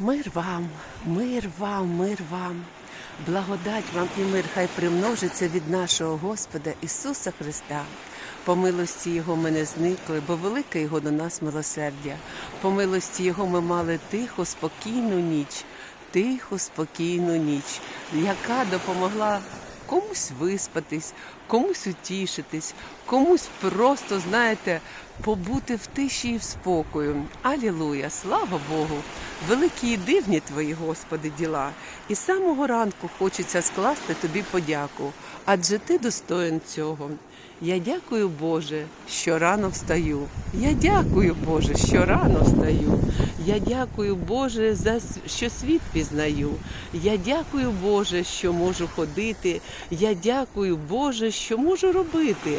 Мир вам, мир вам, мир вам. Благодать вам і мир хай примножиться від нашого Господа Ісуса Христа. По милості Його ми не зникли, бо велике Його до нас милосердя. По милості Його ми мали тиху, спокійну ніч, тиху, спокійну ніч, яка допомогла комусь виспатись, комусь утішитись, комусь просто, знаєте, побути в тиші і в спокою. Алілуя, слава Богу! Великі і дивні твої, Господи, діла. І самого ранку хочеться скласти тобі подяку, адже ти достоин цього. Я дякую, Боже, що рано встаю. Я дякую, Боже, що рано встаю. Я дякую, Боже, за що світ пізнаю. Я дякую, Боже, що можу ходити. Я дякую, Боже, що можу робити.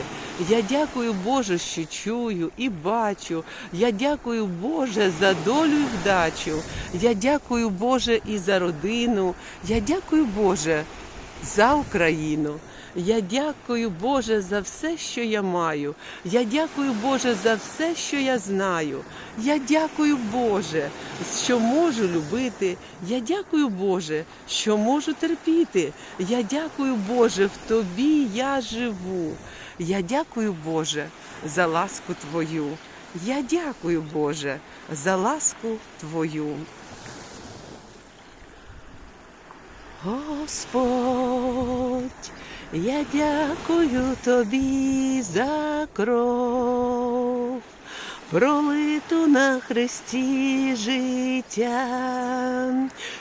Я дякую, Боже, що чую і бачу. Я дякую, Боже, за долю і вдачу. Я дякую, Боже, і за родину. Я дякую, Боже, за Україну. Я дякую, Боже, за все, що я маю. Я дякую, Боже, за все, що я знаю. Я дякую, Боже, що можу любити. Я дякую, Боже, що можу терпіти. Я дякую, Боже, в Тобі я живу. Я дякую, Боже, за ласку Твою. Я дякую, Боже, за ласку Твою. Господь, я дякую тобі за кров, пролиту на хресті життя,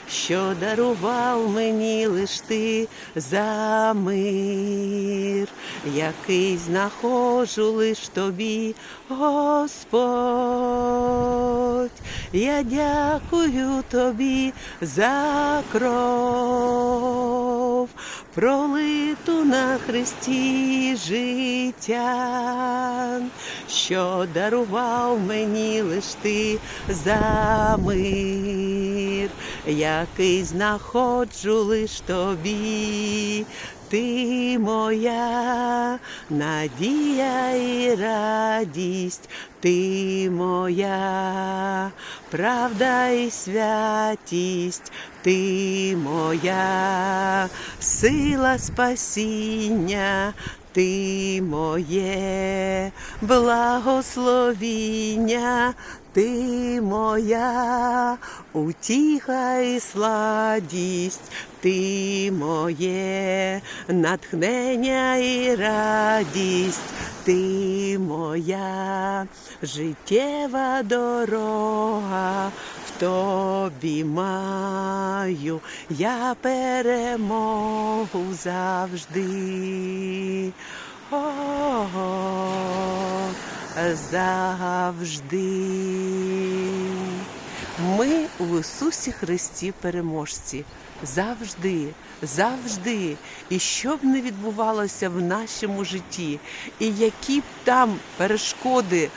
що дарував мені лиш ти за мир, який знаходжу лиш тобі, Господь. Я дякую тобі за кров, пролиту на хресті життя, що дарував мені лиш ти за мир, який знаходжу лиш тобі. Ти моя надія і радість, ти моя правда і святість, ти моя сила спасіння, ти моє благословіння, ти моя утіха і сладість, ти моє натхнення і радість, ти моя життєва дорога. В тобі маю я перемогу завжди. О, завжди. Ми у Ісусі Христі переможці. Завжди, завжди. І що б не відбувалося в нашому житті, і які б там перешкоди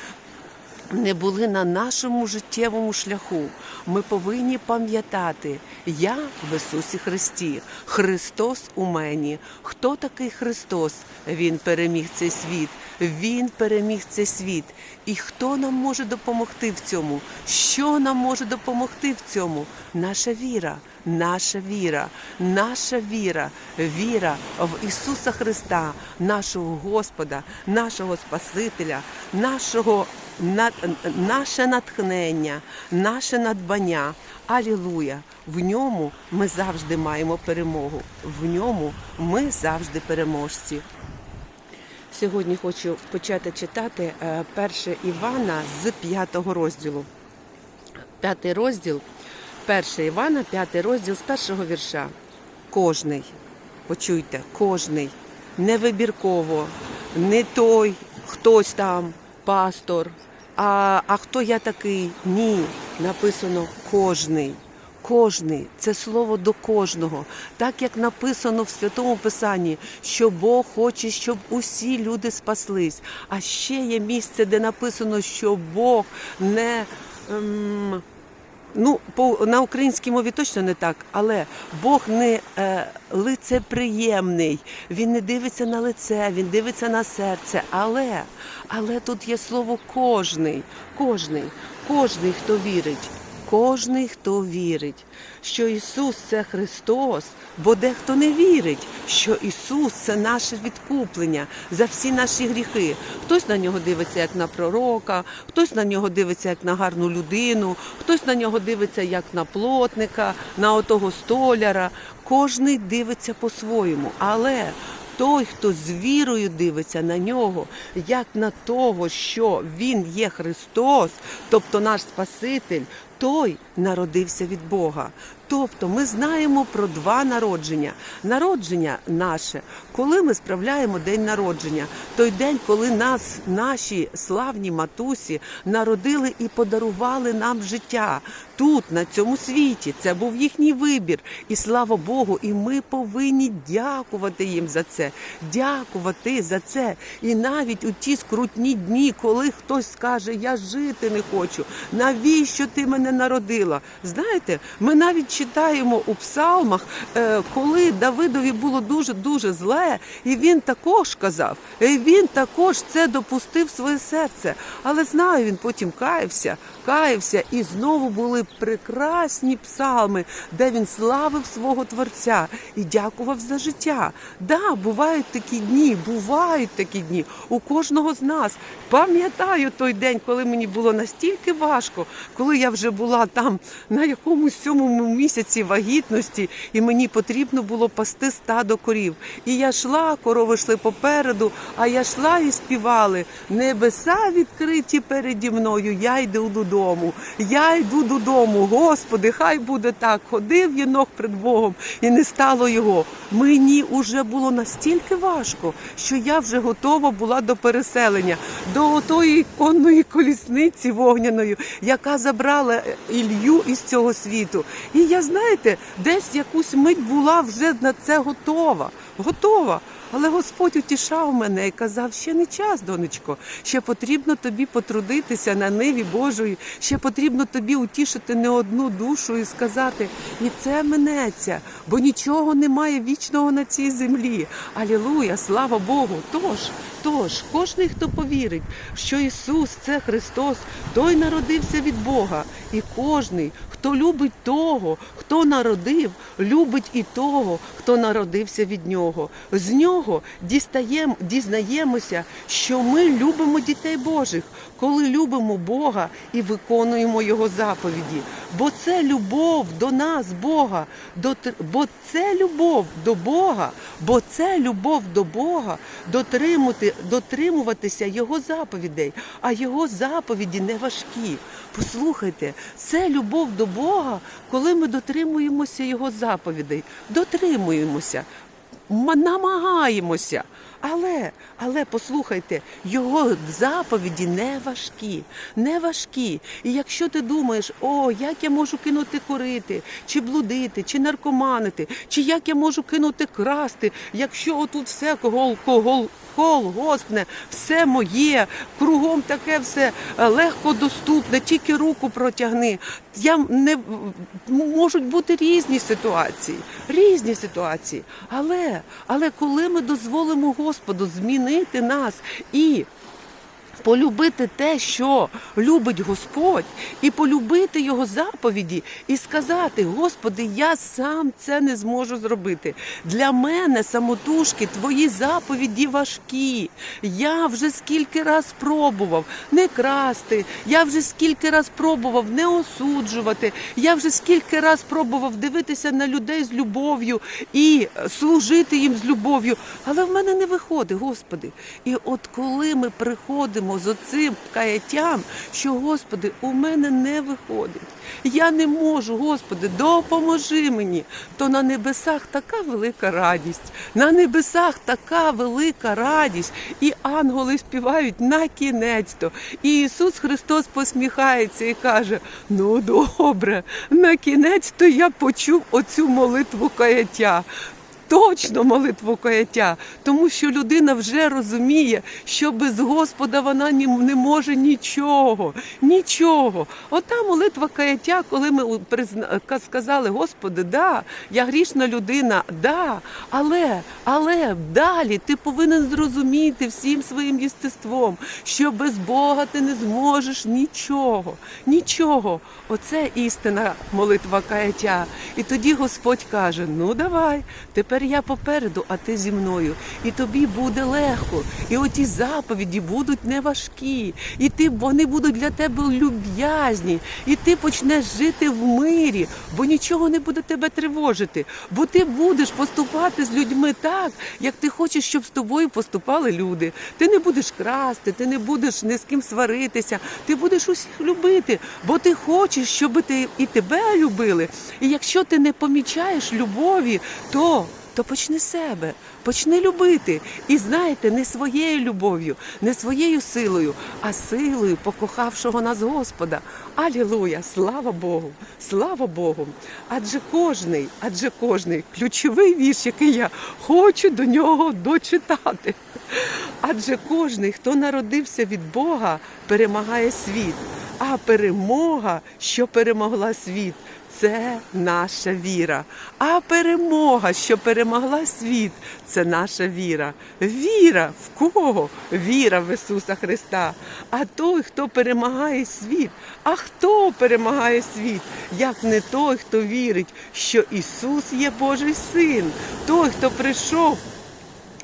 не були на нашому життєвому шляху. Ми повинні пам'ятати, я в Ісусі Христі, Христос у мені. Хто такий Христос? Він переміг цей світ. Він переміг цей світ. І хто нам може допомогти в цьому? Що нам може допомогти в цьому? Наша віра. Наша віра, наша віра, віра в Ісуса Христа, нашого Господа, нашого Спасителя, нашого на- наше натхнення, наше надбання. Алілуя! В ньому ми завжди маємо перемогу. В ньому ми завжди переможці. Сьогодні хочу почати читати е, перше Івана з п'ятого розділу. П'ятий розділ, перше Івана, п'ятий розділ з першого вірша. Кожний, почуйте, кожний, не вибірково, не той, хтось там, пастор, а, а хто я такий? Ні. Написано кожний. Кожний це слово до кожного, так як написано в святому писанні, що Бог хоче, щоб усі люди спаслись. А ще є місце, де написано, що Бог не ем, ну по на українській мові точно не так, але Бог не е, лицеприємний. Він не дивиться на лице, він дивиться на серце. Але, але тут є слово кожний, кожний, кожний, хто вірить. Кожний, хто вірить, що Ісус це Христос, бо дехто не вірить, що Ісус це наше відкуплення за всі наші гріхи. Хтось на нього дивиться як на пророка, хтось на нього дивиться як на гарну людину, хтось на нього дивиться як на плотника, на отого столяра. Кожний дивиться по-своєму, але той, хто з вірою дивиться на нього, як на того, що він є Христос, тобто наш Спаситель, той народився від Бога. Тобто ми знаємо про два народження. Народження наше, коли ми справляємо день народження, той день, коли нас, наші славні матусі, народили і подарували нам життя тут, на цьому світі. Це був їхній вибір. І слава Богу, і ми повинні дякувати їм за це, дякувати за це. І навіть у ті скрутні дні, коли хтось скаже, я жити не хочу, навіщо ти мене народила? Знаєте, ми навіть читаємо у псалмах, е, коли Давидові було дуже дуже зле, і він також казав, і він також це допустив своє серце. Але знаю, він потім каявся, каявся, і знову були прекрасні псалми, де він славив свого творця і дякував за життя. Да, бувають такі дні, бувають такі дні у кожного з нас. Пам'ятаю той день, коли мені було настільки важко, коли я вже була там на якомусь сьомому місяці вагітності, і мені потрібно було пасти стадо корів. І я йшла, корови йшли попереду, а я йшла і співали. Небеса відкриті переді мною. Я йду додому. Я йду додому. Господи, хай буде так. Ходив єнох перед Богом, і не стало його. Мені вже було настільки важко, що я вже готова була до переселення, до тої конної колісниці вогняної, яка забрала Ілью із цього світу. І я, знаєте, десь якусь мить була вже на це готова. Готова. Але Господь утішав мене і казав, ще не час, донечко, ще потрібно тобі потрудитися на ниві Божої, ще потрібно тобі утішити не одну душу і сказати, і це минеться, бо нічого немає вічного на цій землі. Алілуя, слава Богу. Тож, тож, кожний, хто повірить, що Ісус це Христос, той народився від Бога. І кожний, хто любить того, хто народив, любить і того, хто народився від нього. З нього дістаєм, дізнаємося, що ми любимо дітей Божих, коли любимо Бога і виконуємо Його заповіді. Бо це любов до нас, Бога, до, бо це любов до Бога, бо це любов до Бога, дотримувати, дотримуватися Його заповідей, а Його заповіді не важкі. Послухайте, це любов до Бога, коли ми дотримуємося Його заповідей, дотримуємося, намагаємося. Але, але послухайте, його заповіді не важкі, не важкі. І якщо ти думаєш, о, як я можу кинути курити, чи блудити, чи наркоманити, чи як я можу кинути красти, якщо отут все кол, кол, колгоспне, все моє, кругом таке все е, легко доступне, тільки руку протягни. Я не можуть бути різні ситуації, різні ситуації. Але, але коли ми дозволимо Господу змінити нас і полюбити те, що любить Господь, і полюбити його заповіді, і сказати: Господи, я сам це не зможу зробити. Для мене самотужки твої заповіді важкі. Я вже скільки раз пробував не красти. Я вже скільки раз пробував не осуджувати. Я вже скільки раз пробував дивитися на людей з любов'ю і служити їм з любов'ю. Але в мене не виходить, Господи. І от коли ми приходимо з оцим каяттям, що Господи, у мене не виходить. Я не можу, Господи, допоможи мені. То на небесах така велика радість, на небесах така велика радість. І ангели співають на кінець то. І Ісус Христос посміхається і каже: Ну добре, на кінець то я почув оцю молитву каяття. Точно молитву каяття, тому що людина вже розуміє, що без Господа вона не може нічого, нічого. Ота молитва каяття, коли ми сказали, Господи, да, я грішна людина, да, але, але далі ти повинен зрозуміти всім своїм єстеством, що без Бога ти не зможеш нічого, нічого. Оце істина молитва каяття. І тоді Господь каже: Ну давай, тепер я попереду, а ти зі мною. І тобі буде легко. І оті заповіді будуть не важкі. І ти вони будуть для тебе люб'язні. І ти почнеш жити в мирі, бо нічого не буде тебе тривожити. Бо ти будеш поступати з людьми так, як ти хочеш, щоб з тобою поступали люди. Ти не будеш красти, ти не будеш ні з ким сваритися, ти будеш усіх любити, бо ти хочеш, щоб ти і тебе любили. І якщо ти не помічаєш любові, то. То почни себе, почни любити. І знаєте, не своєю любов'ю, не своєю силою, а силою покохавшого нас Господа. Алілуя! Слава Богу! Слава Богу! Адже кожний, адже кожний ключовий вірш, який я хочу до нього дочитати. Адже кожний, хто народився від Бога, перемагає світ. А перемога, що перемогла світ, це наша віра. А перемога, що перемогла світ, це наша віра. Віра в кого? Віра в Ісуса Христа. А той, хто перемагає світ. А хто перемагає світ? Як не той, хто вірить, що Ісус є Божий Син, той, хто прийшов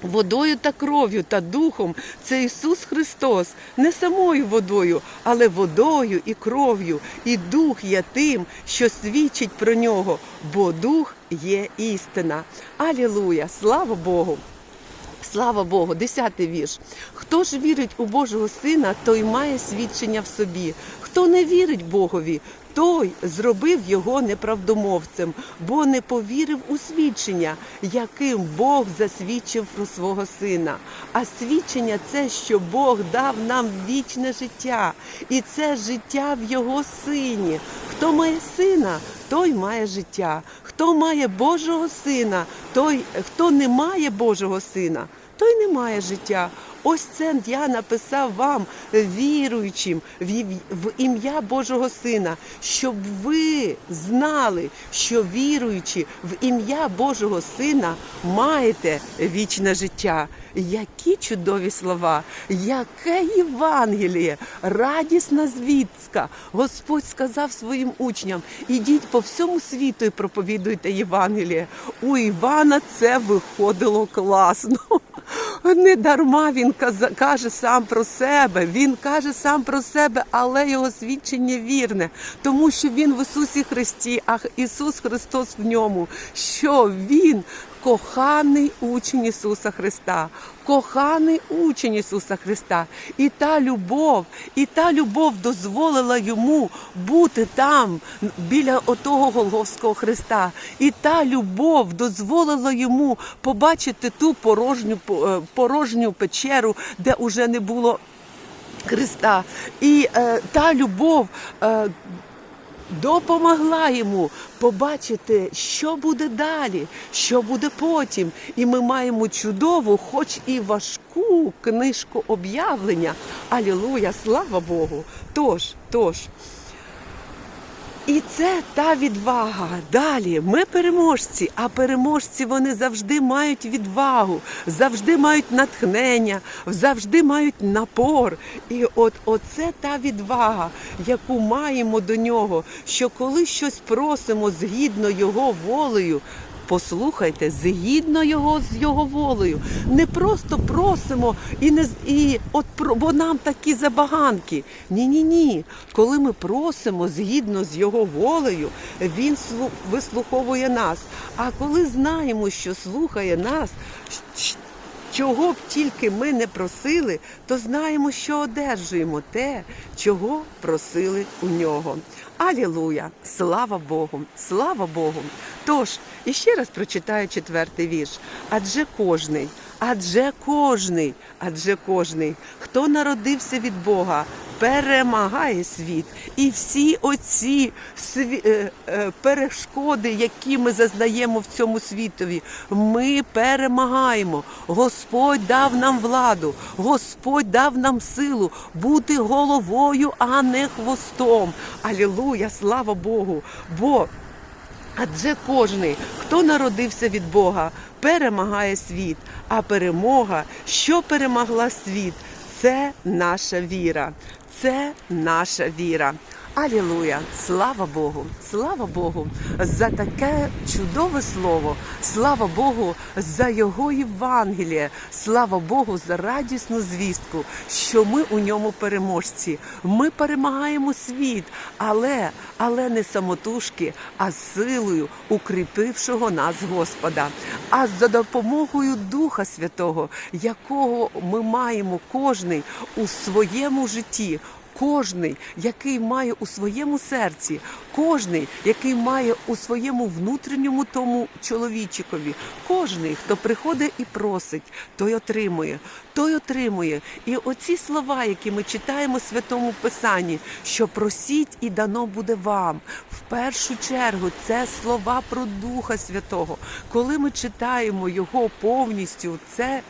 Водою та кров'ю та духом це Ісус Христос, не самою водою, але водою і кров'ю. І дух є тим, що свідчить про нього, бо дух є істина. Алілуя! Слава Богу! Слава Богу, десятий вірш. Хто ж вірить у Божого Сина, той має свідчення в собі. Хто не вірить Богові, той зробив його неправдомовцем, бо не повірив у свідчення, яким Бог засвідчив про свого сина. А свідчення це, що Бог дав нам вічне життя, і це життя в його сині. Хто має сина, той має життя. Хто має Божого сина, той, хто не має Божого сина, той не має життя. Ось це я написав вам, віруючим в ім'я Божого Сина, щоб ви знали, що віруючи в ім'я Божого Сина, маєте вічне життя. Які чудові слова, яке Євангеліє, радісна звістка. Господь сказав своїм учням: ідіть по всьому світу і проповідуйте Євангеліє. У Івана це виходило класно. Не дарма він каже сам про себе. Він каже сам про себе, але його свідчення вірне, тому що він в Ісусі Христі, а Ісус Христос в ньому. Що він коханий учень Ісуса Христа, коханий учень Ісуса Христа. І та любов, і та любов дозволила йому бути там, біля отого Голговського Христа. І та любов дозволила йому побачити ту порожню, е, порожню печеру, де уже не було Христа. І е, та любов. Е, Допомогла йому побачити, що буде далі, що буде потім. І ми маємо чудову, хоч і важку книжку об'явлення. Алілуя, слава Богу! Тож, тож. І це та відвага. Далі ми переможці, а переможці вони завжди мають відвагу, завжди мають натхнення, завжди мають напор. І от оце та відвага, яку маємо до нього, що коли щось просимо згідно його волею. Послухайте, згідно його з його волею. Не просто просимо і не і от бо нам такі забаганки. Ні, ні, ні. Коли ми просимо згідно з його волею, він слу- вислуховує нас. А коли знаємо, що слухає нас, чого б тільки ми не просили, то знаємо, що одержуємо те, чого просили у нього. Алілуя! Слава Богу! Слава Богу! Тож, іще раз прочитаю четвертий вірш. Адже кожний, адже кожний, адже кожний, хто народився від Бога, перемагає світ. І всі оці сві... е, е, перешкоди, які ми зазнаємо в цьому світові, ми перемагаємо. Господь дав нам владу, Господь дав нам силу бути головою, а не хвостом. Алілуя, слава Богу! Бо Адже кожний, хто народився від Бога, перемагає світ, а перемога, що перемогла світ, це наша віра. Це наша віра. Алілуя! Слава Богу! Слава Богу за таке чудове слово! Слава Богу за Його Євангеліє! Слава Богу за радісну звістку, що ми у ньому переможці. Ми перемагаємо світ, але, але не самотужки, а силою укріпившого нас Господа. А за допомогою Духа Святого, якого ми маємо кожний у своєму житті. Кожний, який має у своєму серці, кожний, який має у своєму внутрішньому тому чоловічикові, кожний, хто приходить і просить, той отримує, той отримує. І оці слова, які ми читаємо в святому Писанні, що просіть і дано буде вам. В першу чергу це слова про Духа Святого. Коли ми читаємо його повністю, це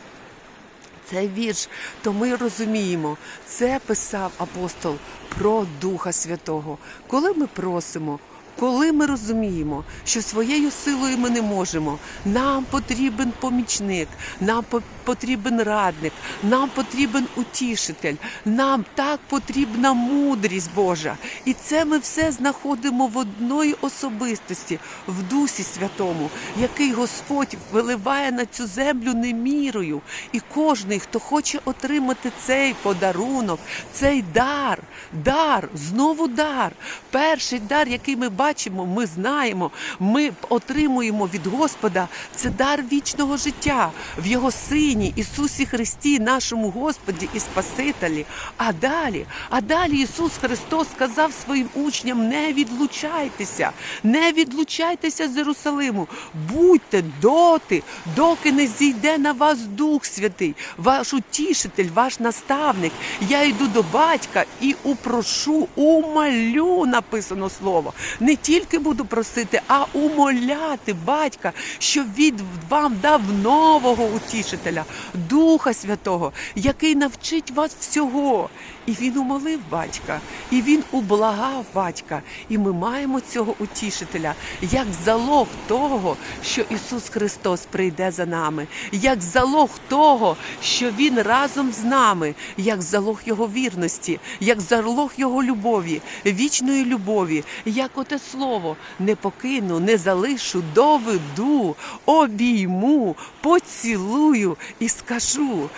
цей вірш, то ми розуміємо, це писав апостол про Духа Святого. Коли ми просимо, коли ми розуміємо, що своєю силою ми не можемо, нам потрібен помічник, нам потрібен радник, нам потрібен утішитель, нам так потрібна мудрість Божа. І це ми все знаходимо в одної особистості, в Дусі Святому, який Господь виливає на цю землю немірою. І кожний, хто хоче отримати цей подарунок, цей дар, дар, знову дар. Перший дар, який ми бачимо, ми знаємо, ми отримуємо від Господа, це дар вічного життя в Його Сині Ісусі Христі, нашому Господі і Спасителі. А далі, а далі Ісус Христос сказав своїм учням: не відлучайтеся, не відлучайтеся з Єрусалиму, будьте доти, доки не зійде на вас Дух Святий, ваш утішитель, ваш наставник. Я йду до батька і упрошу, умолю, написано слово. Не тільки буду просити, а умоляти батька, щоб він вам дав нового утішителя, Духа Святого, який навчить вас всього. І він умолив батька, і він ублагав батька. І ми маємо цього утішителя як залог того, що Ісус Христос прийде за нами, як залог того, що Він разом з нами, як залог Його вірності, як залог Його любові, вічної любові, як оте слово не покину, не залишу, доведу, обійму, поцілую і скажу.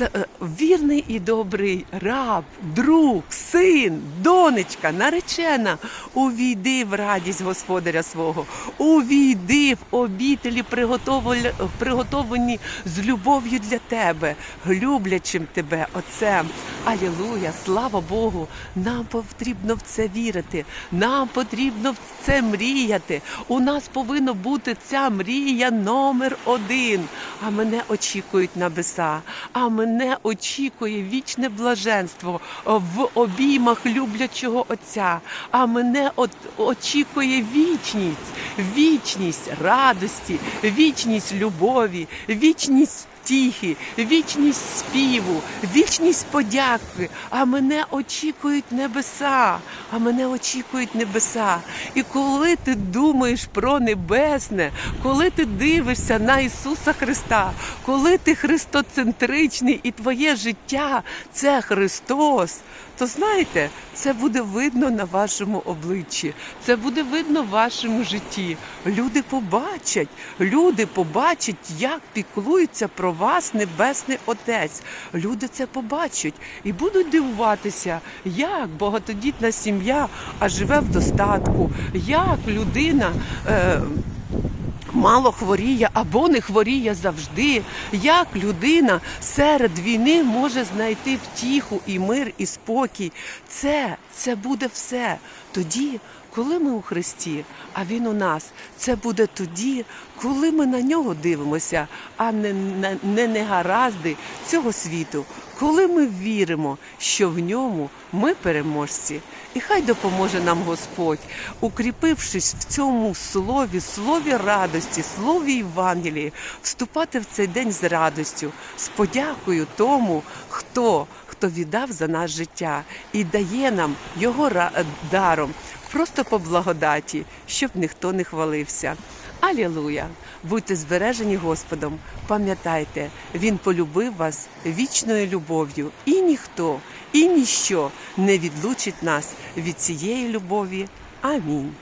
Е, Вірний і добрий раб, друг, син, донечка, наречена, увійди в радість господаря свого, увійди в обітелі, приготовані з любов'ю для тебе, люблячим тебе, Отцем. Алілуя, слава Богу! Нам потрібно в це вірити, нам потрібно в це мріяти. У нас повинна бути ця мрія номер один. А мене очікують небеса, а мене очікує вічне блаженство в обіймах люблячого Отця. А мене от, очікує вічність, вічність радості, вічність любові, вічність втіхи, вічність співу, вічність подяки. А мене очікують небеса, а мене очікують небеса. І коли ти думаєш про небесне, коли ти дивишся на Ісуса Христа, коли ти христоцентричний і твоє життя це Христос, то знаєте, це буде видно на вашому обличчі, це буде видно в вашому житті. Люди побачать, люди побачать, як піклується про вас Небесний Отець. Люди це побачать і будуть дивуватися, як багатодітна сім'я а живе в достатку, як людина. Е, Мало хворіє або не хворіє завжди. Як людина серед війни може знайти втіху і мир, і спокій? Це, це буде все тоді, коли ми у Христі, а Він у нас, це буде тоді, коли ми на нього дивимося, а не на не негаразди цього світу, коли ми віримо, що в ньому ми переможці. І хай допоможе нам Господь, укріпившись в цьому слові, слові радості, слові Євангелії, вступати в цей день з радостю, з подякою тому, хто, хто віддав за нас життя і дає нам його ра- даром, просто по благодаті, щоб ніхто не хвалився. Алілуя! Будьте збережені Господом. Пам'ятайте, Він полюбив вас вічною любов'ю, і ніхто, і ніщо не відлучить нас від цієї любові. Амінь.